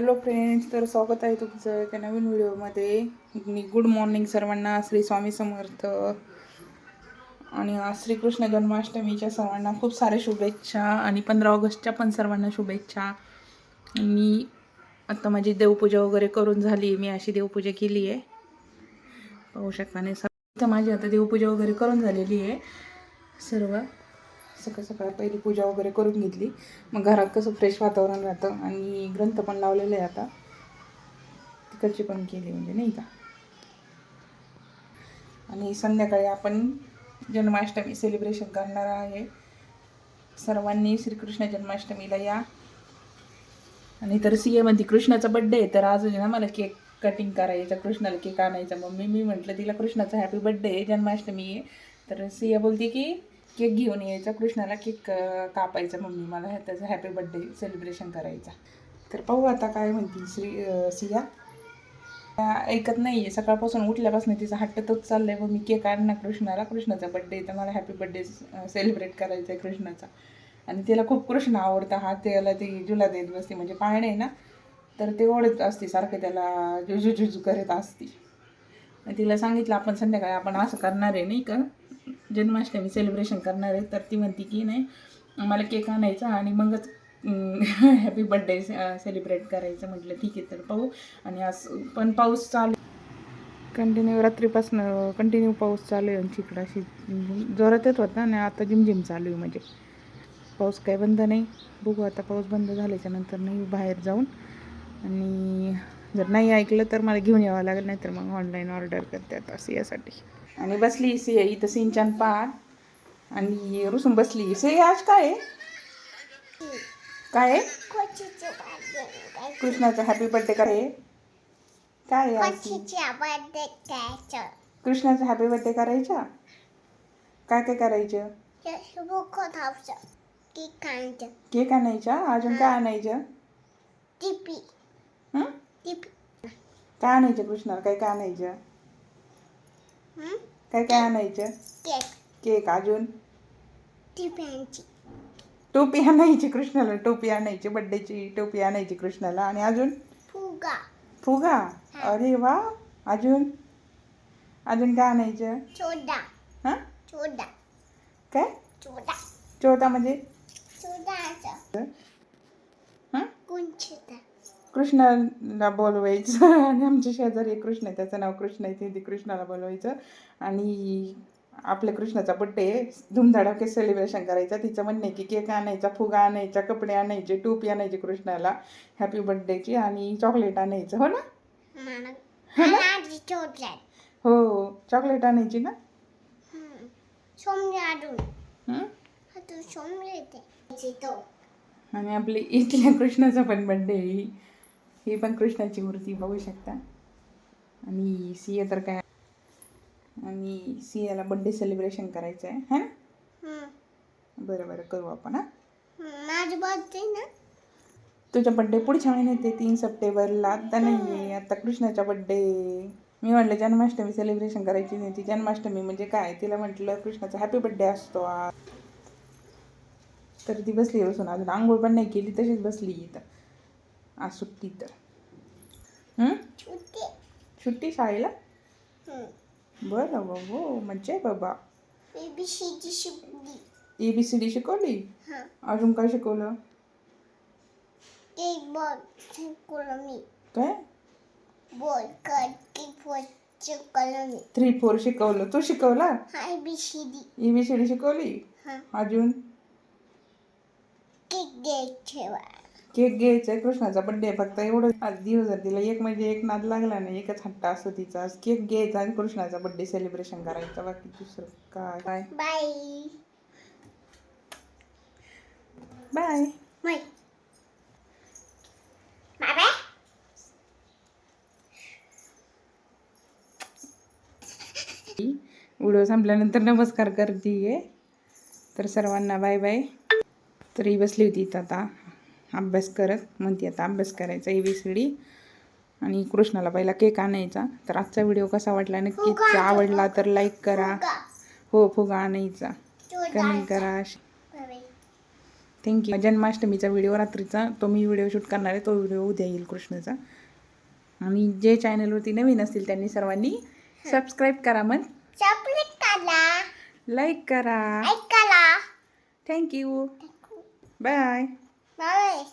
Hello friends तर स्वागत आहे तुमचं एका नवीन व्हिडिओमध्ये. मी गुड मॉर्निंग सर्वांना श्री स्वामी समर्थ. आणि श्रीकृष्ण जन्माष्टमीच्या सर्वांना खूप साऱ्या शुभेच्छा आणि पंधरा ऑगस्टच्या पण सर्वांना शुभेच्छा. मी आता माझी देवपूजा वगैरे करून झाली मी अशी देवपूजा केली आहे. पाहू शकता नाही तर माझी आता देवपूजा वगैरे करून झालेली आहे सर्व. सकाळ सकाळ पहिली पूजा वगैरे करून घेतली. मग घरात कसं फ्रेश वातावरण राहतं आणि ग्रंथ पण लावलेले आहे आता. तिकडची पण केली म्हणजे नाही का? आणि संध्याकाळी आपण जन्माष्टमी सेलिब्रेशन करणार आहे. सर्वांनी श्रीकृष्ण जन्माष्टमीला या. आणि तर सी एमध्ये कृष्णाचा बड्डे आहे तर आज ना मला केक कटिंग करायचा कृष्णाला केक आणायचा. मम्मी मी म्हटलं तिला कृष्णाचा हॅपी बड्डे आहे जन्माष्टमी आहे. तर सिया बोलते की केक घेऊन यायचा कृष्णाला केक कापायचा मम्मी मला ह्या- त्याचा हॅपी बड्डे सेलिब्रेशन करायचा. तर पाहू आता काय म्हणतील श्री सिया. ऐकत नाही आहे सकाळपासून उठल्यापासून तिचा हट्ट तोच चाललाय मग मी केक आण ना कृष्णाला कृष्णाचा बड्डे तर मला हॅपी बड्डे सेलिब्रेट करायचा आहे कृष्णाचा. आणि तिला खूप कृष्ण आवडतं हा त्याला ती जुला देत बसते म्हणजे पाळणे आहे ना तर ते ओढत असते सारखं त्याला जुजू जुजू करत असते. आणि तिला सांगितलं आपण संध्याकाळी आपण असं करणार आहे नाही का? जन्माष्टमी सेलिब्रेशन करणार आहे. तर ती म्हणते की नाही मला केक आणायचा आणि मगच हॅपी बड्डे सेलिब्रेट करायचं. म्हटलं ठीक आहे तर पाहू. आणि आज पण पाऊस चालू. कंटिन्यू रात्रीपासून कंटिन्यू पाऊस चालू आहे आमच्या इकडं. अशी जोरात येत होता आणि आता झिमझिम चालू आहे म्हणजे. पाऊस काही बंद नाही. बघू आता पाऊस बंद झाल्याच्यानंतर नाही बाहेर जाऊन. आणि जर नाही ऐकलं तर मला घेऊन यावं लागेल नाही तर मग ऑनलाईन ऑर्डर करते आता सियासाठी. आणि बसली सिया इथं सिंचन पहा आणि रुसून बसली सिया आज काय आहे? काय आहे? कृष्णाचा हॅपी बर्थडे काय आहे? काय? कृष्णाचा हॅपी बर्थडे करायचा? काय काय करायचं? केक आणायचा. अजून काय आणायचं? हं? काय आणायचं कृष्णाला काय काय आणायचं? काय काय आणायचं? केक. अजून? टोपी आणायची. कृष्णाला. टोपी आणायची बड्डेची टोपी आणायची कृष्णाला. आणि अजून? फुगा. अरे वा! अजून? अजून काय आणायचं? छोटा हां? छोटा काय? छोटा चौथा म्हणजे? छोटा हां? कुंचिता कृष्णाला बोलवायचं. आणि आमच्या शेजारी कृष्ण आहे त्याचं नाव कृष्ण आहे ते कृष्णाला बोलवायचं. आणि आपल्या कृष्णाचा बड्डे धुमधडाके सेलिब्रेशन करायचं. तिचं म्हणणं आहे की केक आणायचा फुगा आणायचा कपडे आणायचे टोपी आणायची कृष्णाला. हॅपी बड्डेची आणि चॉकलेट आणायचं. हो ना? आधी चॉकलेट हो. चॉकलेट आणायची ना? हं? आणि आपली इथल्या कृष्णाचा पण बड्डे आहे. ही पण कृष्णाची मूर्ती बघू शकता. आणि सिया तर काय? आणि सियाला बड्डे सेलिब्रेशन करायचं आहे है ना? बरं बरं करू आपण हां? माझं बर्थडे ना? तुझा बड्डे पुढच्या महिन्यात आहे तीन सप्टेंबरला. आता नाही आहे आता कृष्णाचा बड्डे मी म्हटलं जन्माष्टमी सेलिब्रेशन करायची नाही ती जन्माष्टमी म्हणजे काय? तिला म्हटलं कृष्णाचा हॅपी बड्डे असतो आज. तर ती बसली बसून. अजून आंघोळ पण नाही केली तशीच बसली इथं. आज सुट्टी तर सुट्टी शाळेला बरं बाबा हो मज्जा आहे बाबा बेबी शिजी शिबली ए बी सी डी शिकवली हां अजून काय शिकवलं ते बॉल शिकवलं मी काय बॉल कट की फोर शिकवलं मी थ्री फोर शिकवलं तू शिकवला हाय B C D A B C D शिकवली हां अजून केक ठेवा केक घ्यायचा आहे कृष्णाचा बड्डे फक्त एवढं आज दिवस तिला एक म्हणजे एक नाद लागला नाही एकच हट्टा असतो तिचा. आज केक घ्यायचा आणि कृष्णाचा बड्डे सेलिब्रेशन करायचा. बाकी दुसरं काय? Bye. Bye. Bye. Bye bye bye video संपल्यानंतर नमस्कार करते तर सर्वांना बाय बाय. तर ही बसली होती इथं आता. अभ्यास करत म्हणते आता अभ्यास करायचा ए बी सी डी आणि कृष्णाला पहिला केक आणायचा. तर आजचा व्हिडिओ कसा वाटला? नक्कीच आवडला तर लाईक करा. हो फुगा आणायचा. कमेंट करा थँक्यू जन्माष्टमीचा व्हिडिओ रात्रीचा तो मी व्हिडिओ शूट करणार आहे. तो व्हिडिओ उद्या येईल कृष्णाचा. आणि जे चॅनलवरती नवीन असतील त्यांनी सर्वांनी सबस्क्राईब करा मग. लाईक करा. Thank you bye bye